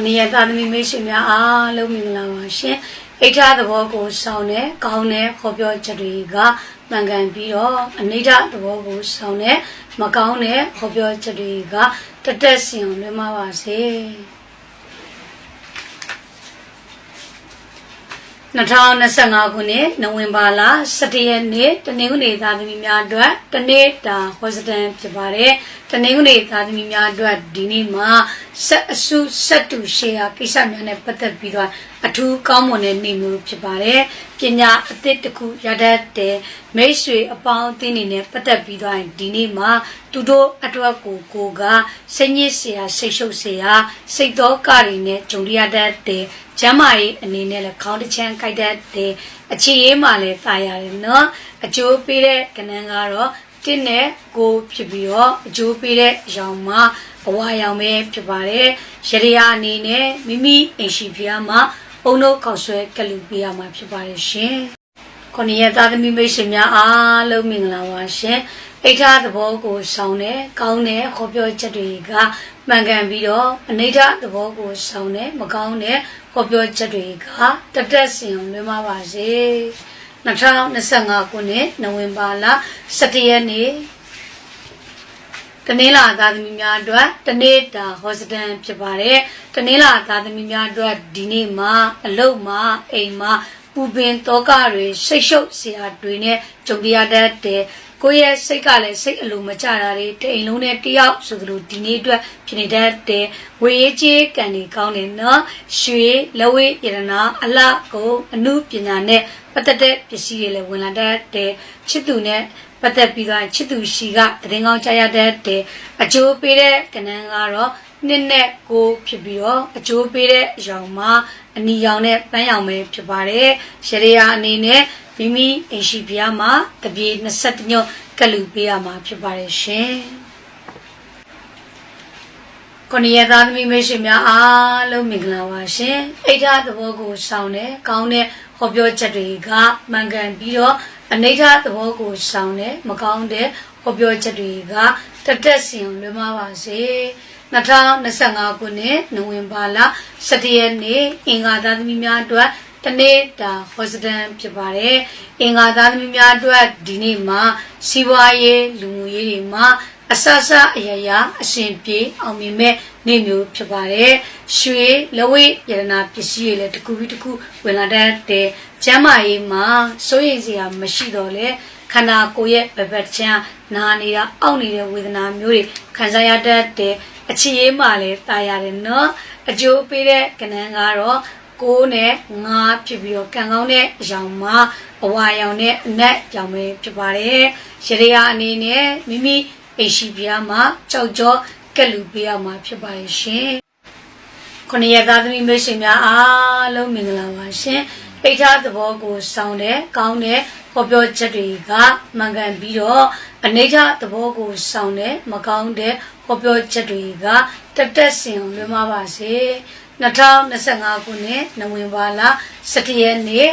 ခொနည်းသားသမီးမိတ်ဆွေများအားလုံးမင်္ဂလာပါရှင်အိဋ္ဌသဘောကိုစောင်းတဲ့ကောင်းတဲ့ခေါ်ပြောချက်တွေကမှန်ကန်ပြီးတော့အနိဋ္ဌသဘောကိုစောင်းတဲ့မကောင်းတဲ့ခေါ်ပြောချက်တွေကတတက်စင်လွှဲမပါစေ 2025ခုနှစ်နိုဝင်ဘာလ17ရက်နေ့တနင်္ဂနွေသားသမီးများအတွက်တနေ့တာဟောစတန်ဖြစ်ပါတယ်တနင်္ဂနွေသားသမီးများအတွက်ဒီနေ့မှာဆက်အစုဆက်တူရှေ့ဟာကိစ္စများနဲ့ပတ်သက်ပြီးတော့ အထူးကောင်းမွန်တဲ့နေမျိုးဖြစ်ပါတယ်။ပညာအသစ်တစ်ခုရတတ်တဲ့မိတ်ဆွေအပေါင်းအသင်းတွေနဲ့ပတ်သက်ပြီးတော့ဒီနေ့မှာသူတို့အတွက်ကိုကိုကစိတ်ညစ်စရာစိတ်ရှုပ်စရာစိတ်သောကတွေနဲ့ဂျုံရတတ်တဲ့ကျမ်းမာရေးအနေနဲ့လည်းခေါင်းတစ်ချမ်းခိုက်တတ်တဲ့အခြေရေးမှလည်းသာရတယ်နော်။အကျိုးပေးတဲ့ကဏ္ဍကတော့တင်းနဲ့ကိုဖြစ်ပြီးတော့အကျိုးပေးတဲ့ရောင်မှာအဝါရောင်ပဲဖြစ်ပါတယ်။ရရအနေနဲ့မိမိအိမ်ရှိဖျားမှာ အုံတို့ခောက်ဆွဲကလူပေးရမှာဖြစ်ပါတယ်ရှင်ခொနည်းရသားသမီးမိတ်ဆွေများအားလုံးမင်္ဂလာပါရှင်အိဋ္ဌသဘောကိုဆောင်တဲ့ကောင်းတဲ့ခေါ်ပြောချက်တွေကမှန်ကန်ပြီးတော့အနိဋ္ဌသဘောကိုဆောင်တဲ့မကောင်းတဲ့ခေါ်ပြောချက်တွေကတတက်စင်လွှဲမပါစေ2025ခုနှစ်နိုဝင်ဘာလ17ရက်နေ့ တနင်္လာသားသမီးများအတွက်တနေ့တာဟောစတန်ဖြစ်ပါတယ်တနင်္လာသားသမီးများအတွက်ဒီနေ့မှာအလုတ်မှာအိမ်မှာပူပင်တောကတွေစိတ်ရှုပ်စရာတွေနဲ့ကြုံရတတ်တဲ့ကိုယ့်ရဲ့စိတ်ကလည်းစိတ်အလိုမကျတာတွေတိမ်လုံးနဲ့တယောက်ဆိုသလိုဒီနေ့အတွက်ဖြစ်နေတတ်တဲ့ဝေရေးကြီးကံတွေကောင်းတယ်နော်ရွှေလက်ဝဲရတနာအလှကိုအမှုပညာနဲ့ပတ်သက်တဲ့ပစ္စည်းတွေလည်းဝင်လာတတ်တဲ့ချစ်သူနဲ့ ပတ်သက်ပြီးတော့ချစ်သူရှိကတရင်ကောင်းကြားရတဲ့အကျိုးပေးတဲ့ကဏ္ဍကတော့နှစ်နဲ့ကိုဖြစ်ပြီးတော့အကျိုးပေးတဲ့အရောင်မှာအနီရောင်နဲ့ပန်းရောင်ပဲဖြစ်ပါတယ်ရရယာအနေနဲ့မိမိအိမ်ရှိဖျားမှာတပြေ21ညွတ်ကလူပေးရမှာဖြစ်ပါတယ်ရှင်ခொနည်းရသားသမီးမိတ်ဆွေများအားလုံးမင်္ဂလာပါရှင်အိဋ္ဌသဘောကိုစောင်းတဲ့ကောင်းတဲ့ဟောပြောချက်တွေကမှန်ကန်ပြီးတော့ အနိဋ္ဌသဘောကိုစောင်းတဲ့မကောင်းတဲ့ဟောပြောချက်တွေကတတက်စင်လွှဲမပါစေ2025ခုနှစ်နိုဝင်ဘာလ17ရက်နေ့အင်္ဂါသားသမီးများအတွက်တနေ့တာဟောစတန်ဖြစ်ပါတယ်အင်္ဂါသားသမီးများအတွက်ဒီနေ့မှာစီးပွားရေးလူမှုရေးတွေမှာအဆဆအယယအရှင်ပြေအောင်မြင်မဲ့ နေ့မျိုးဖြစ်ပါတယ်ရွှေလဝိယရနာပစ္စည်းတွေလည်းတစ်ခုပြီးတစ်ခုဝင်လာတတ်တဲ့ကျမ်းမာရေးမှာစိုးရိမ်စရာမရှိတော့လေခန္ဓာကိုယ်ရဲ့ဘက်ဘက်ချမ်းနာနေတာအောက်နေတဲ့ဝေဒနာမျိုးတွေခံစားရတတ်တဲ့အခြေရေးမှလည်းတာရတယ်နော်အကျိုးပေးတဲ့ကဏ္ဍကတော့ကိုးနဲ့ငါးဖြစ်ပြီးတော့ကံကောင်းတဲ့အရောင်မှာအဝါရောင်နဲ့အနက်ရောင်ပဲဖြစ်ပါတယ်ရရယာအနေနဲ့မိမိအိရှိပြားမှာကြောက်ကြော ကက်လူပေးရမှာဖြစ်ပါတယ်ရှင်ခொနည်းရသားသမီးမိတ်ဆွေများအားလုံးမင်္ဂလာပါရှင်ပိဋ္ဌသဘောကိုစောင်းတဲ့ကောင်းတဲ့ဟောပြောချက်တွေကမှန်ကန်ပြီးတော့အနိဋ္ဌသဘောကိုစောင်းတဲ့မကောင်းတဲ့ဟောပြောချက်တွေကတက်တက်စင်လွှဲမပါစေ2025ခုနှစ်နိုဝင်ဘာလ17ရက်နေ့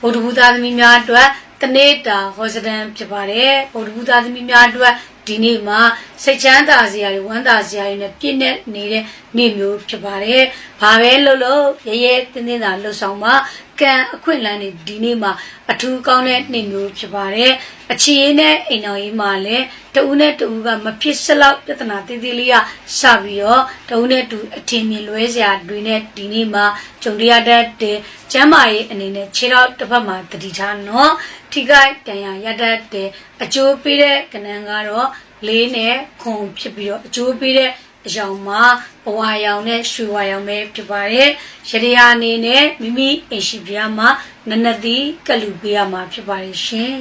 ဗုဒ္ဓဘုရားသမီးများအတွက်တနေ့တာဟောစတန်ဖြစ်ပါတယ်ဗုဒ္ဓဘုရားသမီးများအတွက်ဒီနေ့မှာစိတ်ချမ်းသာစရာတွေဝမ်းသာစရာတွေနဲ့ပြည့်နေနေတဲ့နေ့မျိုးဖြစ်ပါတယ်။ဘာပဲလို့လို့ရဲရဲတင်းတင်းသာလှုပ်ဆောင်ပါကံအခွင့်အလမ်းတွေဒီနေ့မှာအထူးကောင်းတဲ့နေ့မျိုးဖြစ်ပါတယ်။အခြေရေးနဲ့အိမ်တော်ကြီးမှာလည်းတဦးနဲ့တဦးကမဖြစ်စလောက်ပြဿနာတည်တည်လေးရစပြီးတော့တဦးနဲ့တူအထင်မြင်လွဲစရာတွေနဲ့ဒီနေ့မှာကြုံရတတ်တဲ့ကျမ်းမာရေးအနေနဲ့ခြေတော့တစ်ဖက်မှာတတိထားနော်ထိခိုက်တန်ရာရတတ်တဲ့အကျိုးပေးတဲ့ကဏ္ဍကတော့ လေးနဲ့ခုံဖြစ်ပြီးတော့အကျိုးပေးတဲ့အရောင်မှာဘဝရောင်နဲ့ရွှေဝါရောင်ပဲဖြစ်ပါတယ်ရရယာအနေနဲ့မိမိအိမ်ရှိပြားမှာနနသီကလူပေးရမှာဖြစ်ပါတယ်ရှင်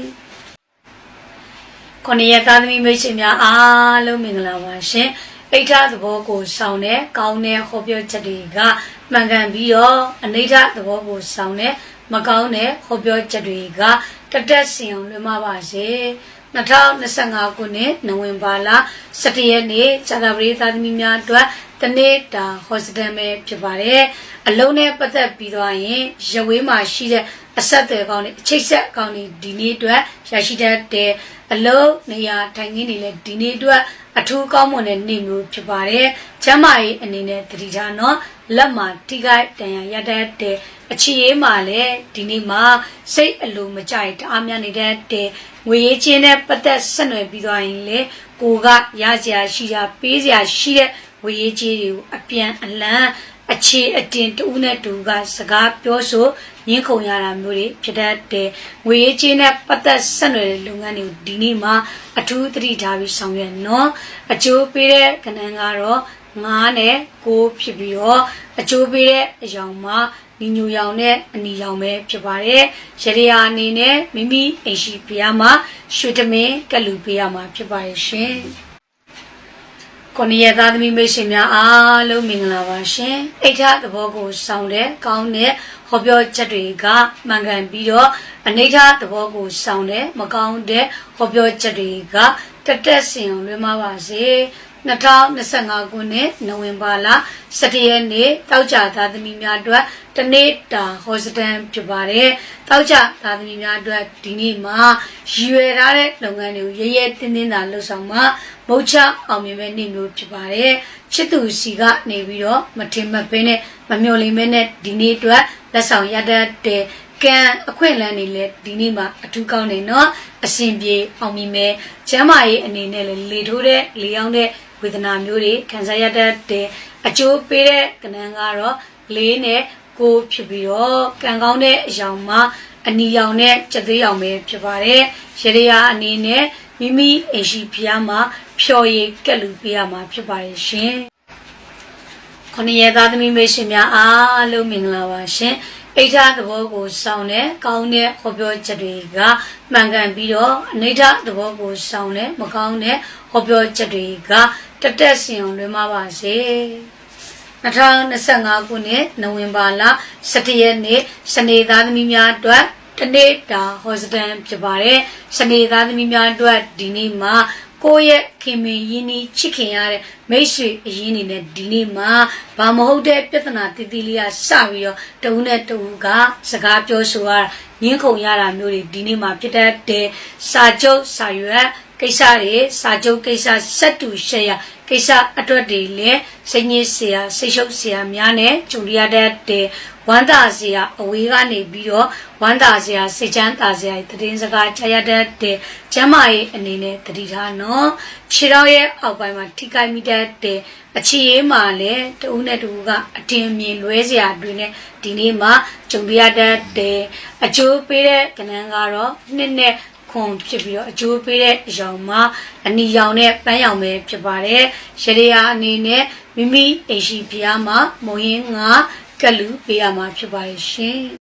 ခொနည်းရသားသမီးမိတ်ဆွေများအားလုံးမင်္ဂလာပါရှင်အိဋ္ဌသဘောကိုစောင်းတဲ့ကောင်းတဲ့ဟောပြောချက်တွေကမှန်ကန်ပြီးတော့အနိဋ္ဌသဘောကိုစောင်းတဲ့မကောင်းတဲ့ဟောပြောချက်တွေကတတက်စင်အောင်လွှဲမပါစေ 2025ခုနှစ်နိုဝင်ဘာလ17ရက်နေ့ဇာတာပရိသတ်သမီးများအတွက်တနေ့တာဟောစတန်ပဲဖြစ်ပါတယ်အလုံးနဲ့ပတ်သက်ပြီးတော့ရင်ရဝေးမှာရှိတဲ့အဆက်အသွယ်ကောင်းတွေအချိတ်ဆက်ကောင်းတွေဒီနေ့အတွက်ရရှိတတ်တဲ့အလုံးနေရာထိုင်ခင်းတွေလည်းဒီနေ့အတွက်အထူးကောင်းမွန်တဲ့နေ့မျိုးဖြစ်ပါတယ်ကျမ်းမာရေးအနေနဲ့တတိထားနော် လက်မှာထိခိုက်တန်ရာရတတ်တဲ့အခြေရေးမှာလည်းဒီနေ့မှာစိတ်အလိုမကြိုက်တအားများနေတဲ့တဲ့ငွေရေးချင်းနဲ့ပတ်သက်ဆက်နွယ်ပြီးသွားရင်လေကိုကရစရာရှိတာပေးစရာရှိတဲ့ငွေရေးကြီးတွေကိုအပြန်အလှန်အခြေအတင်တူနဲ့တူကစကားပြောဆိုညှင်းခုန်ရတာမျိုးတွေဖြစ်တတ်တဲ့ငွေရေးချင်းနဲ့ပတ်သက်ဆက်နွယ်တဲ့လုပ်ငန်းတွေကိုဒီနေ့မှာအထူးသတိထားပြီးဆောင်ရွက်နော်အကျိုးပေးတဲ့ကဏ္ဍကတော့ 9နဲ့9ဖြစ်ပြီးတော့အကျိုးပေးတဲ့အယောင်မှာညီညူရောင်နဲ့အနီရောင်ပဲဖြစ်ပါတယ်။ရရအနေနဲ့မိမိအိမ်ရှိဖျားမှာရွှေတမင်းကလူပေးရမှာဖြစ်ပါရဲ့ရှင်။ကိုနီရသားသမီးမိတ်ဆွေများအားလုံးမင်္ဂလာပါရှင်။အိဋ္ဌသဘောကိုစောင့်တဲ့ကောင်းတဲ့ဟောပြောချက်တွေကမှန်ကန်ပြီးတော့အနိဋ္ဌသဘောကိုစောင့်တဲ့မကောင်းတဲ့ဟောပြောချက်တွေကတက်တက်စင်အောင်လွှဲမပါစေ။ 2025ခုနှစ်နိုဝင်ဘာလ17ရက်နေ့တောက်ကြသားသမီးများအတွက်တနေ့တာဟောစတန်ဖြစ်ပါတယ်။တောက်ကြသားသမီးများအတွက်ဒီနေ့မှာရည်ရွယ်ထားတဲ့လုပ်ငန်းတွေကိုရဲရဲတင်းတင်းသာလှုပ်ဆောင်မှမုတ်ချအောင်မြင်မဲ့နေ့မျိုးဖြစ်ပါတယ်။ချစ်သူစီကနေပြီးတော့မထင်မှတ်ဘဲနဲ့မမျှော်လင့်မဲနဲ့ဒီနေ့အတွက်လက်ဆောင်ရတတ်တဲ့ကံအခွင့်အလမ်းတွေလည်းဒီနေ့မှာအထူးကောင်းနေเนาะအစဉ်ပြေအောင်မြင်မယ်ကျမ်းမာရေးအနေနဲ့လည်းလေထိုးတဲ့လေအောင်တဲ့ ဝေဒနာမျိုးတွေခံစားရတတ်တဲ့အကျိုးပေးတဲ့ကဏ္ဍကတော့လေးနဲ့ကိုဖြစ်ပြီးတော့ကံကောင်းတဲ့အယောင်မှာအနီရောင်နဲ့ကြက်သေးရောင်ပဲဖြစ်ပါတယ်ရရရအနေနဲ့မိမိအိမ်ရှိဖျားမှာဖြော်ရည်ကက်လူပေးရမှာဖြစ်ပါတယ်ရှင်ခொနရဲ့သားသမီးမိတ်ဆွေများအားလုံးမင်္ဂလာပါရှင်အိဋ္ဌသဘောကိုစောင့်တဲ့ကောင်းတဲ့ဟောပြောချက်တွေကမှန်ကန်ပြီးတော့အနိဋ္ဌသဘောကိုစောင့်တဲ့မကောင်းတဲ့ဟောပြောချက်တွေက တက်တက်စင်အောင်လွှဲမပါစေ2025ခုနှစ်နိုဝင်ဘာလ17ရက်နေ့စနေသားသမီးများအတွက်တနေ့တာဟောစတန်ဖြစ်ပါတယ်စနေသားသမီးများအတွက်ဒီနေ့မှာကိုယ့်ရဲ့ခင်မင်ရင်းနှီးချစ်ခင်ရတဲ့မိတ်ဆွေအရင်းနေနဲ့ဒီနေ့မှာဘာမဟုတ်တဲ့ပြဿနာတည်တည်လေးကစပြီးတော့တဦးနဲ့တဦးကစကားပြောဆိုရတာငင်းခုန်ရတာမျိုးတွေဒီနေ့မှာဖြစ်တတ်တဲ့စာချုပ်စာရွက် ကိစ္စတွေစာချုပ်ကိစ္စဆက်တူရှယ်ယာကိစ္စအတွက်တွေလည်းစိတ်ညစ်စရာစိတ်ရှုပ်စရာများနဲ့ဂျူလီယာတက်တဲ့ဝမ်းသာစရာအဝေးကနေပြီးတော့ဝမ်းသာစရာစိတ်ချမ်းသာစရာသတင်းစကားချရတတ်တဲ့ကျမ်းမာရေးအနေနဲ့တတိထားနော်ခြေတော်ရဲ့အောက်ပိုင်းမှာထိခိုက်မိတတ်တဲ့အခြေရေးမှာလည်းတဦးနဲ့တဦးကအတင်မြင်လွဲစရာတွေနဲ့ဒီနေ့မှာဂျုံပြရတတ်တဲ့အကျိုးပေးတဲ့ကဏ္ဍကတော့နှစ်နဲ့ ခွန်ဖြစ်ပြီးတော့အကျိုးပေးတဲ့အရောင်မှာအနီရောင်နဲ့ပန်းရောင်ပဲဖြစ်ပါတယ်။ရရအနေနဲ့မိမိအိမ်ရှိဖျားမှာမုံရင်းငါကလူပေးရမှာဖြစ်ပါရဲ့ရှင်